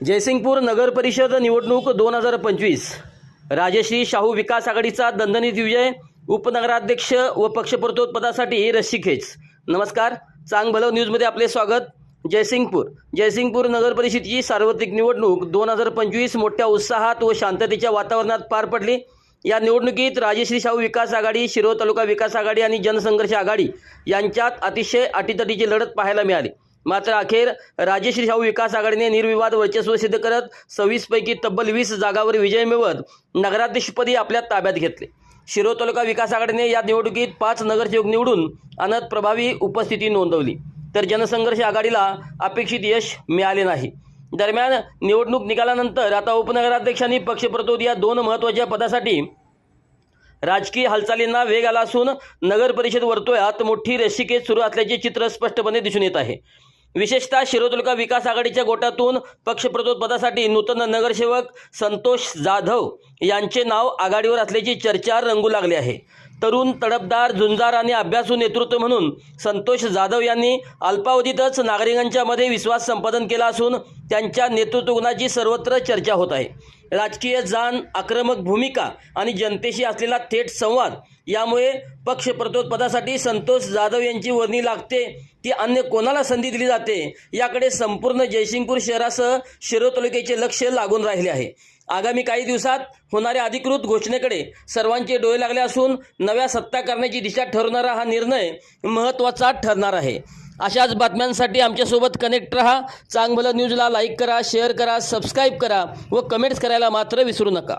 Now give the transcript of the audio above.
जयसिंगपूर नगर परिषद निवडणूक दोन हजार पंचवीस. राजश्री शाहू विकास आघाडीचा दणदणीत विजय उपनगराध्यक्ष व पक्षप्रतोद पदासाठी रस्सीखेच. नमस्कार चांग भलव न्यूजमध्ये आपले स्वागत. जयसिंगपूर. जयसिंगपूर नगर परिषदेची सार्वत्रिक निवडणूक दोन हजार पंचवीस मोठ्या उत्साहात व शांततेच्या वातावरणात पार पडली. या निवडणुकीत राजश्री शाहू विकास आघाडी शिरोळ तालुका विकास आघाडी आणि जनसंघर्ष आघाडी यांच्यात अतिशय अटीतटीची लढत पाहायला मिळाली. मात्र अखेर राजेश्री शाहू विकास आघाडीने निर्विवाद वर्चस्व सिद्ध करत सव्वीसपैकी तब्बल वीस जागावर विजय मिळवत नगराध्यक्षपदी आपल्या ताब्यात घेतले. शिरोळ तालुका विकास आघाडीने या निवडणुकीत पाच नगरसेवक निवडून आणत प्रभावी उपस्थिती नोंदवली. तर जनसंघर्ष आघाडीला अपेक्षित यश मिळाले नाही. दरम्यान निवडणूक निकालानंतर आता उपनगराध्यक्षांनी पक्षप्रतोद या दोन महत्त्वाच्या पदासाठी राजकीय हालचालींना वेग आला असून नगर परिषद वर्तुळात मोठी रस्सीकेस सुरू असल्याचे चित्र स्पष्टपणे दिसून येत आहे. विशेषतः शिरोळ विकास आघाडीच्या गोटातून पक्षप्रतोद पदासाठी नूतन नगरसेवक संतोष जाधव यांचे नाव आघाडीवर असल्याची चर्चा रंगू लागली आहे. तरुण तडपदार झुंजार आणि अभ्यासू नेतृत्व म्हणून संतोष जाधव यांनी अल्पावधीतच नागरिकांच्या मध्ये विश्वास संपादन केला असून त्यांच्या नेतृत्वगुणाची सर्वत्र चर्चा होत आहे. राजकीय जाण आक्रमक भूमिका आणि जनतेशी असलेला थेट संवाद यामुळे पक्षप्रतोदपदासाठी संतोष जाधव यांची वर्णी लागते. की अन्य कोणाला संधी दिली जाते? याकडे संपूर्ण जयसिंगपूर शहरासह शिरो तालुक्याचे लक्ष लागून राहिले आहे. आगामी काही दिवसात होणाऱ्या अधिकृत घोषणेकडे सर्वांचे डोळे लागले असून नव्या सत्ता करण्याची दिशा ठरवणारा हा निर्णय महत्त्वाचा ठरणार आहे. अशाच बातम्यांसाठी आमच्यासोबत कनेक्ट रहा. चांगलं न्यूजला लाईक करा शेअर करा सबस्क्राईब करा व कमेंट्स करायला मात्र विसरू नका.